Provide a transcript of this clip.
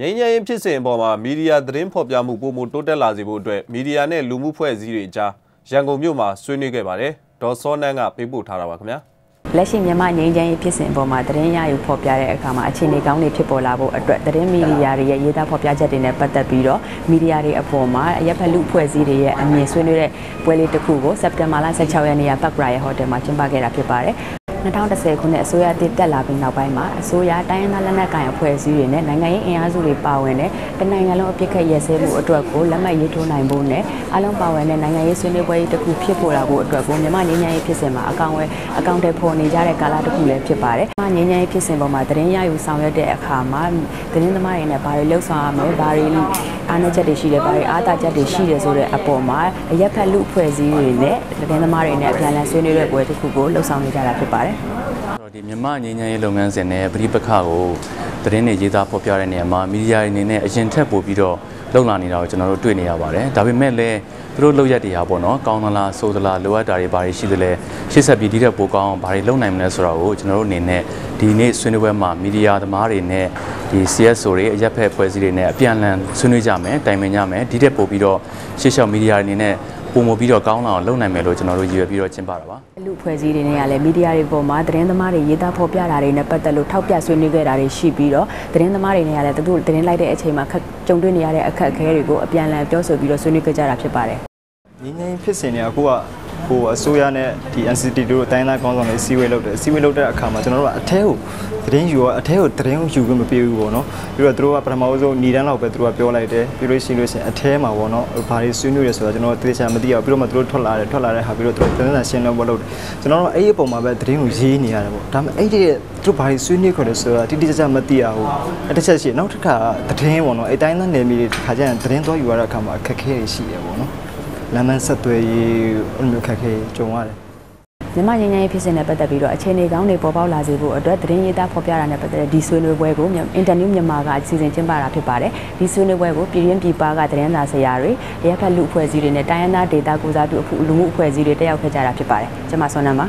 ငြိမ်းချမ်းရေးဖြစ်စဉ်အပေါ်မှာမီဒီယာသတင်းဖော်ပြမှုပုံမတိုးတက်လာစေဖို့အတွက်မီဒီယာနဲ့လူမှုဖွဲ့စည်းတွေကြားရန်ကုန်မြို့မှာဆွေးနွေးခဲ့ပါတယ်ဒေါ်စောနန်းကပေးပို့ထားတာပါခင်ဗျာလက်ရှိမြန်မာငြိမ်းချမ်းရေးဖြစ်စဉ်အပေါ်မှာသတင်းရယူဖော်ပြတဲ့အခါမှာအခြေအနေကောင်းတွေဖြစ်ပေါ်လာဖို့အတွက်သတင်းမီဒီယာတွေရဲ့ရေးသားဖော်ပြချက်တွေနဲ့ပတ်သက်ပြီးတော့မီဒီယာတွေအပေါ်မှာရပ်ဖက်လူဖွဲ့စည်းတွေရဲ့အမြင်ဆွေးနွေးတဲ့ပွဲလေးတစ်ခုကိုစက်တင်ဘာလ16ရက်နေ့ကပတ်ကရာရဲ့ဟိုတယ်မှာကျင်းပခဲ့တာဖြစ်ပါတယ် 2010ခုနှစ်အစိုးရတည်တက်လာပြီးနောက်ပိုင်းမှာအစိုးရတိုင်းရင်းသားလက်နက်ကိုင်အဖွဲ့အစည်းတွေနဲ့နိုင်ငံရေးအင်အားစုတွေပါဝင်တဲ့တနိုင်ငံလုံးအပြစ်ခတ်ရဲစဲမှုအတွက်ကိုလက်မှတ်ရေးထိုးနိုင်ဖို့နဲ့အလုံးပါဝင်တဲ့နိုင်ငံရေးဆွေးနွေးပွဲတစ်ခုဖြစ်ပေါ်လာဖို့အတွက်ကိုမြန်မာငြိမ်းချမ်းရေးဖြစ်စဉ်မှာအကောင့်ဝဲအကောင့်တွေပေါ်နေကြတဲ့ကာလတစ်ခုလည်းဖြစ်ပါတယ်။မြန်မာငြိမ်းချမ်းရေးဖြစ်စဉ်ပေါ်မှာသတင်းရယူဆောင်ရွက်တဲ့အခါမှာသတင်းသမားတွေနဲ့ဘာတွေလှုပ်ဆောင်ရမလဲဘာတွေအားနည်းချက်တွေရှိတယ်ဘာတွေအားသာချက်တွေရှိတယ်ဆိုတဲ့အပေါ်မှာအရက်ဖက်လူအဖွဲ့အစည်းတွေနဲ့သတင်းသမားတွေနဲ့အပြန်အလှန်ဆွေးနွေးတဲ့ပွဲတစ်ခုကိုလှုပ်ဆောင်နေကြတာဖြစ်ပါတယ်။ဒီမြန်မာငြိမ်းချမ်းရေးလုပ်ငန်းစဉ်နဲ့ပြည်ပခကိုသတင်းတွေရေးသားဖော်ပြတဲ့နေရာမှာမီဒီယာတွေအနေနဲ့အရင်ထက်ပိုပြီးတော့လုံလာနေတာကိုကျွန်တော်တို့တွေ့နေရပါတယ်။ဒါပေမဲ့လည်းသူတို့လုပ်ရက်တွေဟာပေါ့နော်ကောင်းသလားဆိုးသလားလိုအပ်တာတွေဘာတွေရှိသလဲရှေ့ဆက်ပြီးဒီတဲ့ပိုကောင်းအောင်ဘာတွေလုပ်နိုင်မလဲဆိုတာကိုကျွန်တော်တို့အနေနဲ့ဒီနေ့ဆွေးနွေးပွဲမှာမီဒီယာသမားတွေနဲ့ဒီ CSO တွေအရက်ဖက်ဖွဲ့စည်းတွေနဲ့အပြန်အလှန်ဆွေးနွေးကြမယ်တိုင်ပင်ကြမယ်ဒီတဲ့ပို့ပြီးတော့ရှေ့လျှောက်မီဒီယာတွေအနေနဲ့ ပုံမပြီးတော့ကောင်းလာအောင်လုပ်နိုင်မယ်လို့ကျွန်တော်တို့ရည်ရွယ်ပြီးတော့ကျင်းပတာပါလူဖွဲ့စည်းတွေနဲ့ကလည်းမီဒီယာတွေပေါ်မှာသတင်းသမားတွေရေးသားဖော်ပြတာတွေနဲ့ပတ်သက်လို့ထောက်ပြဆွေးနွေးခဲ့တာတွေရှိပြီးတော့သတင်းသမားတွေနဲ့ကလည်းသူတို့သတင်းလိုက်တဲ့အချိန်မှာကြုံတွေ့နေရတဲ့အခက်အခဲတွေကိုအပြန်အလှန်ပြောဆိုပြီးတော့ဆွေးနွေးခဲ့ကြတာဖြစ်ပါတယ်ငင်းငင်းဖြစ်စဉ်တွေအခုက ဟိုအစိုးရနဲ့ဒီ NCT တို့တိုင်းသားကောင်းဆောင်တွေစီဝေးလုပ်တယ်စီဝေးလုပ်တဲ့အခါမှာကျွန်တော်တို့ကအထဲကိုသတင်းယူရအထဲကိုသတင်းယူခွင့်မပေးဘူးပေါ့နော်ပြီးတော့သူတို့ကပထမဆုံးညီတန်းလောက်ပဲသူတို့ကပြောလိုက်တယ်ပြီးလို့ရှိလို့ရှိရင်အထဲမှာပေါ့နော်ဘာတွေဆွေးနွေးရဆိုတော့ကျွန်တော်တို့သေချာမသိအောင်ပြီးတော့မှသူတို့ထွက်လာတယ်ထွက်လာတဲ့ဟာပြီးတော့သူတို့သတင်းစာရှင်းလင်းပွဲလုပ်တယ်ကျွန်တော်တို့အဲ့ဒီအပေါ်မှာပဲသတင်းကိုရေးနေရတယ်ပေါ့ဒါပေမဲ့အဲ့ဒီသူတို့ဘာတွေဆွေးနွေးခွင့်လဲဆိုတော့တိတိကျကျမသိရဘူးအဲ့တစ်ချက်ရှိနောက်တစ်ခါသတင်းပေါ့နော်အဲ့တိုင်းသားနယ်မြေတွေတစ်ခါကျရင်သတင်းသွားယူရတဲ့အခါမှာအခက်အခဲတွေရှိတယ်ပေါ့နော် လမ်းမဆက်သွယ်ရေးအဲ့လိုမျိုးခက်ခဲကြုံရတယ်မြန်မာငញ្ញရေးဖြစ်စဉ်နဲ့ပတ်သက်ပြီးတော့အခြေအနေကောင်းတွေပေါ်ပေါက်လာစေဖို့အတွက်သတင်းရေးသားဖော်ပြတာနဲ့ပတ်သက်တဲ့ဒီဆွေးနွေးပွဲကိုအင်တာနျူးမြန်မာကအစီအစဉ်ကျင်းပတာဖြစ်ပါတယ်ဒီဆွေးနွေးပွဲကိုပြည်ရင်းပြည်ပကသတင်းစာဆရာတွေရပ်ဖက်လူအဖွဲ့အစည်းတွေနဲ့တိုင်းရင်းသားဒေသကိုစားပြုလူမှုအဖွဲ့အစည်းတွေတက်ရောက်ခဲ့ကြတာဖြစ်ပါတယ်ကျွန်မဆွမ်းနမ်းပါ